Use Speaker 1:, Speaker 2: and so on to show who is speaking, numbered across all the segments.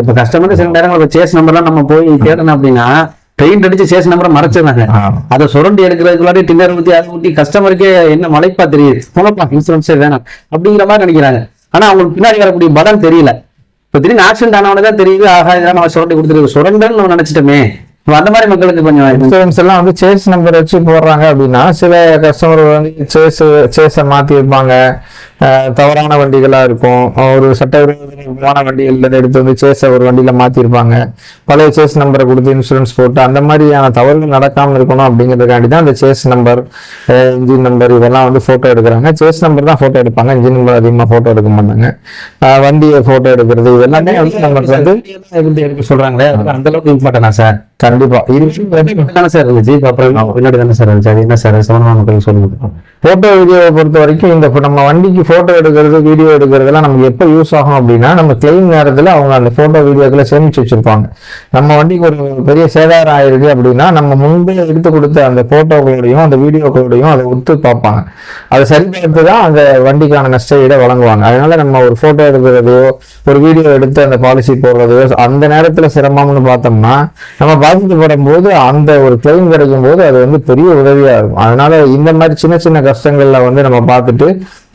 Speaker 1: இப்ப கஸ்டமர் சில நேரங்கள் சேஸ் நம்பர்லாம் நம்ம போய் தேடணும் அப்படின்னா பெயிண்ட் அடிச்சு சேஸ் நம்பரை மறைச்சிடுறாங்க. அதை சுரண்டி எடுக்கிறதுக்குள்ளாடி டின்னர் ஊத்தி அதை ஊத்தி கஸ்டமருக்கே என்ன மலைப்பா தெரியுது? போனப்பா இன்சூரன்ஸே வேணாம். அப்படிங்கிற மாதிரி நினைக்கிறாங்க. ஆனா அவங்களுக்கு பின்னாடி வரக்கூடிய பலன் தெரியல. இப்ப திடீர்னு ஆக்சிடென்ட் ஆனவனே தான் தெரியுது ஆகா இதெல்லாம் நம்ம சுரண்டி கொடுத்துருக்கு சுரண்டன்னு நம்ம நினைச்சிட்டோமே. அந்த மாதிரி மக்களுக்கு கொஞ்சம்
Speaker 2: இன்சூரன்ஸ் எல்லாம் வந்து சேஸ் நம்பர் வச்சு போடுறாங்க அப்படின்னா சில கஸ்டமர் வந்து சேஸ் சேஸை மாத்தி வைப்பாங்க. தவறான வண்டிகளா இருக்கும். ஒரு சட்டவிரோதமான வண்டிகள்ல எடுத்து வந்து சேஸை ஒரு வண்டியில மாத்திருப்பாங்க. பழைய சேஸ் நம்பரை கொடுத்து இன்சூரன்ஸ் போட்டு அந்த மாதிரியான தவறுகள் நடக்காம இருக்கணும் அப்படிங்கிறதுக்காண்டி தான் அந்த சேஸ் நம்பர் இன்ஜின் நம்பர் இதெல்லாம் வந்து போட்டோ எடுக்கிறாங்க. சேஸ் நம்பர் தான் போட்டோ எடுப்பாங்க. இன்ஜின் நம்பர் அதிகமாக போட்டோ எடுக்க மாட்டாங்க. வண்டியை போட்டோ எடுக்கிறது இது எல்லாமே வந்து நமக்கு வந்து
Speaker 1: இருந்து எடுக்க சொல்றாங்களே அது அந்த அளவுக்கு இம்பார்ட்டனா சார்.
Speaker 2: கண்டிப்பா. இருக்கு
Speaker 1: தானே சார் இருந்துச்சு. அப்புறம் பின்னாடி தானே சார் இருந்துச்சு. அது என்ன சார்? சமணமா மக்களுக்கு சொல்லுங்க
Speaker 2: போட்டோ வீடியோவை பொறுத்த வரைக்கும் இந்த நம்ம வண்டிக்கு ஃபோட்டோ எடுக்கிறது வீடியோ எடுக்கிறதுலாம் நமக்கு எப்போ யூஸ் ஆகும் அப்படின்னா நம்ம கிளைம் நேரத்தில் அவங்க அந்த ஃபோட்டோ வீடியோக்களை சேமித்து வச்சுருப்பாங்க. நம்ம வண்டிக்கு ஒரு பெரிய சேதாரம் ஆயிருக்கு அப்படின்னா நம்ம முன்பே எடுத்து கொடுத்த அந்த ஃபோட்டோக்களோடையும் அந்த வீடியோக்களோடையும் அதை ஒத்து பார்ப்பாங்க. அதை சரி பார்த்து தான் அந்த வண்டிக்கான நஷ்ட ஈடை வழங்குவாங்க. அதனால நம்ம ஒரு ஃபோட்டோ எடுக்கிறதோ ஒரு வீடியோ எடுத்து அந்த பாலிசி போடுறதோ அந்த நேரத்தில் சிரமம்னு பார்த்தோம்னா நம்ம பாதிக்கப்படும் போது அந்த ஒரு கிளைம் கிடைக்கும் போது அது வந்து பெரிய உதவியாக இருக்கும். அதனால இந்த மாதிரி சின்ன சின்ன கஷ்டங்களில் வந்து நம்ம பார்த்துட்டு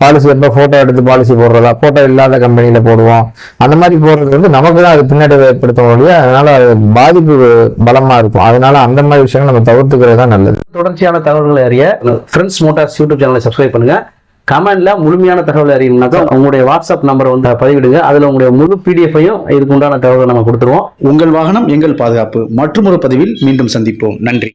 Speaker 2: பாலிசி எப்போ போட்டோ எடுத்து பாலிசி போடுறதா? போட்டோ இல்லாத கம்பெனியில போடுவோம். அந்த மாதிரி போடுறது வந்து நமக்கு தான் அது பின்னாடி ஏற்படுத்த முடியும் அதனால அது பாதிப்பு பலமா இருக்கும். அதனால அந்த மாதிரி விஷயங்கள் நம்ம தவிர்த்துக்கிறது தான் நல்லது.
Speaker 1: தொடர்ச்சியான தகவல்களை அறிய ஃப்ரெண்ட்ஸ் மோட்டார்ஸ் யூடியூப் சேனலை சப்ஸ்கிரைப் பண்ணுங்க. கமெண்ட்ல முழுமையான தகவல் அறியணும்னாக்கா உங்களுடைய வாட்ஸ்அப் நம்பர் வந்து பதிவிடுங்க. அதுல உங்களுடைய முழு பிடிஎஃபையும் இதுக்கு உண்டான தகவலை நம்ம கொடுத்துருவோம்.
Speaker 3: உங்கள் வாகனம் எங்கள் பாதுகாப்பு. மற்றொரு பதிவில் மீண்டும் சந்திப்போம். நன்றி.